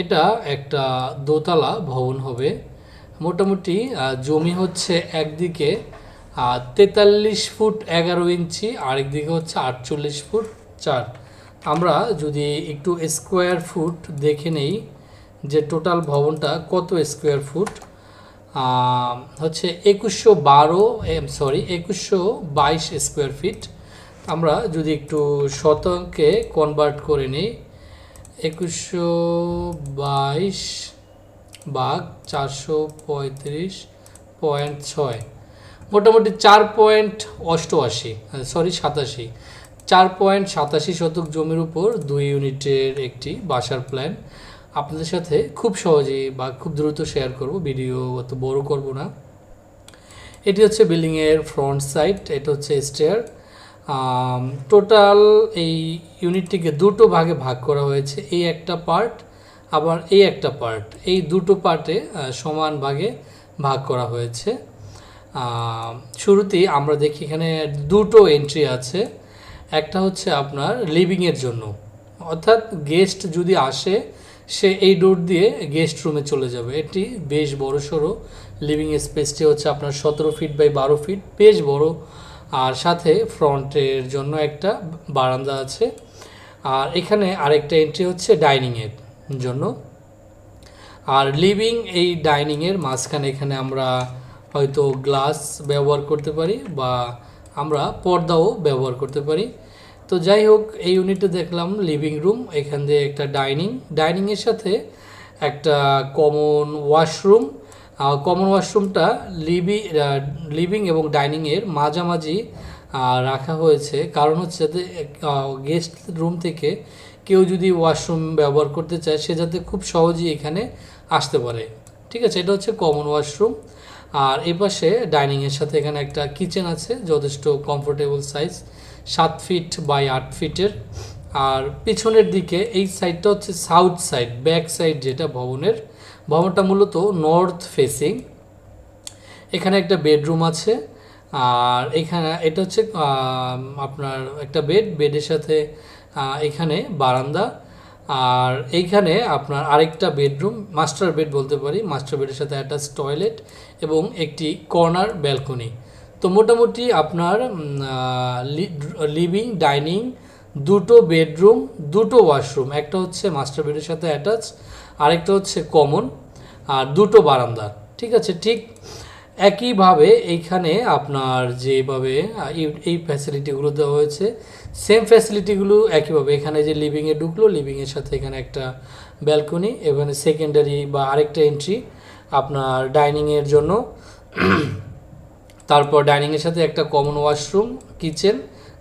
এটা একটা দোতলা ভবন হবে। মোটামুটি জমি হচ্ছে একদিকে তেতাল্লিশ ফুট এগারো ইঞ্চি, আরেকদিকে হচ্ছে আটচল্লিশ ফুট চার। আমরা যদি একটু স্কোয়ার ফুট দেখে নেই যে টোটাল ভবনটা কত স্কোয়ার ফুট হচ্ছে একুশশো বারো সরি একুশশো বাইশ স্কোয়ার ফিট আমরা যদি একটু শতাংকে কনভার্ট করে নিই একুশশো বাইশ বাঘ চারশো পঁয়ত্রিশ পয়েন্ট ছয়। মোটামুটি চার পয়েন্ট অষ্টআশি সরি সাতাশি। চার পয়েন্ট সাতাশি শতক জমির উপর দুই ইউনিটের একটি বাসার প্ল্যান আপনাদের সাথে খুব সহজেই বা খুব দ্রুত শেয়ার করব, ভিডিও অত বড় করব না। এটি হচ্ছে বিল্ডিংয়ের ফ্রন্ট সাইড এটা হচ্ছে স্টেয়ার টোটাল এই ইউনিটটিকে দুটো ভাগে ভাগ করা হয়েছে, এই একটা পার্ট আবার এই একটা পার্ট এই দুটো পার্টে সমান ভাগে ভাগ করা হয়েছে। শুরুতেই আমরা দেখি এখানে দুটো এন্ট্রি আছে, একটা হচ্ছে আপনার লিভিংয়ের জন্য। অর্থাৎ গেস্ট যদি আসে, সে এই ডোর দিয়ে গেস্ট রুমে চলে যাবে। এটি বেশ বড় সড়ো লিভিং স্পেসটি হচ্ছে আপনার সতেরো ফিট বাই বারো ফিট বেশ বড় আর সাথে ফ্রন্টের জন্য একটা বারান্দা আছে। আর এখানে আরেকটা এন্ট্রি হচ্ছে ডাইনিংয়ের জন্য। আর লিভিং এই ডাইনিংয়ের মাঝখানে এখানে আমরা হয়তো গ্লাস ব্যবহার করতে পারি বা আমরা পর্দাও ব্যবহার করতে পারি। তো যাই হোক, এই ইউনিটে দেখলাম লিভিং রুম এখান দিয়ে একটা ডাইনিং ডাইনিংয়ের সাথে একটা কমন ওয়াশরুম কমন ওয়াশরুমটা লিভি লিভিং এবং ডাইনিংয়ের মাঝামাঝি রাখা হয়েছে। কারণ হচ্ছে যাতে গেস্ট রুম থেকে কেউ যদি ওয়াশরুম ব্যবহার করতে চায়, সে যাতে খুব সহজেই এখানে আসতে পারে। ঠিক আছে, এটা হচ্ছে কমন ওয়াশরুম আর এই পাশে ডাইনিংয়ের সাথে এখানে একটা কিচেন আছে, যথেষ্ট কমফোর্টেবল সাইজ সাত ফিট বাই আট ফিটের আর পিছনের দিকে এই সাইডটা হচ্ছে সাউথ সাইড ব্যাক সাইড যেটা ভবনের। ভবনটা মূলত নর্থ ফেসিং এখানে একটা বেডরুম আছে, আর এখানে এটা হচ্ছে আপনার একটা বেড বেডের সাথে এখানে বারান্দা, আর এইখানে আপনার আরেকটা বেডরুম মাস্টার বেড বলতে পারি মাস্টার বেডের সাথে অ্যাটাচ টয়লেট এবং একটি কর্নার ব্যালকনি তো মোটামুটি আপনার লিভিং ডাইনিং দুটো বেডরুম দুটো ওয়াশরুম একটা হচ্ছে মাস্টার বেডের সাথে অ্যাটাচ আরেকটা হচ্ছে কমন আর দুটো বারান্দা ঠিক আছে? ঠিক একইভাবে এইখানে আপনার যেভাবে এই- ফ্যাসিলিটিগুলো দেওয়া হয়েছে সেম ফ্যাসিলিটিগুলো একইভাবে। এখানে যে লিভিংয়ে ঢুকলো লিভিংয়ের সাথে এখানে একটা ব্যালকনি এখানে সেকেন্ডারি বা আরেকটা এন্ট্রি আপনার ডাইনিংয়ের জন্য। তারপর ডাইনিংয়ের সাথে একটা কমন ওয়াশরুম কিচেন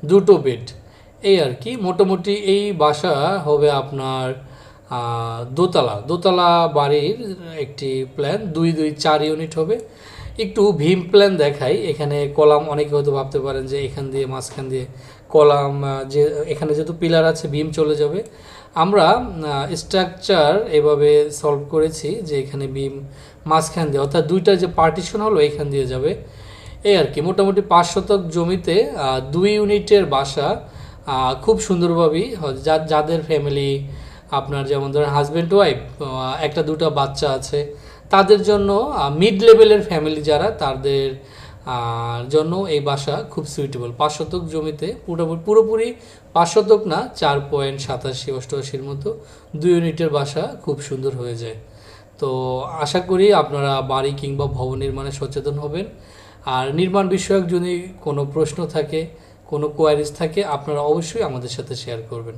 দুটো বেড এই আর কি, মোটামুটি এই বাসা হবে আপনার দোতলা। দোতলা বাড়ির একটি প্ল্যান দুই দুই, চার ইউনিট হবে। একটু ভীম প্ল্যান দেখাই। এখানে কলাম, অনেকে হয়তো ভাবতে পারেন যে এখান দিয়ে মাঝখান দিয়ে কলাম যে, এখানে যেহেতু পিলার আছে, ভীম চলে যাবে। আমরা স্ট্রাকচার এভাবে সলভ করেছি যে এখানে বিম মাঝখান দিয়ে, অর্থাৎ দুইটা যে পার্টিশন হলো এখান দিয়ে যাবে। এই আর কি, মোটামুটি পাঁচ শতক জমিতে দুই ইউনিটের বাসা খুব সুন্দরভাবেই যাদের ফ্যামিলি আপনার যেমন ধরেন হাজব্যান্ড ওয়াইফ একটা, দুটো বাচ্চা আছে, তাদের জন্য মিড লেভেলের ফ্যামিলি যারা, তাদের জন্য এই বাসা খুব সুইটেবল পাঁচ শতক জমিতে পুরোপুরি পুরোপুরি পাঁচ শতক না, চার পয়েন্ট সাতাশি, অষ্টআশির মতো দুই ইউনিটের বাসা খুব সুন্দর হয়ে যায়। তো আশা করি আপনারা বাড়ি কিংবা ভবন নির্মাণে সচেতন হবেন। আর নির্মাণ বিষয়ক যদি কোনো প্রশ্ন থাকে কোনো কোয়ারিজ থাকে, আপনারা অবশ্যই আমাদের সাথে শেয়ার করবেন।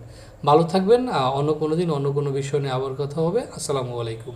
ভালো থাকবেন অন্য কোনো দিন অন্য কোনো বিষয় নিয়ে আবার কথা হবে। আসসালামু আলাইকুম।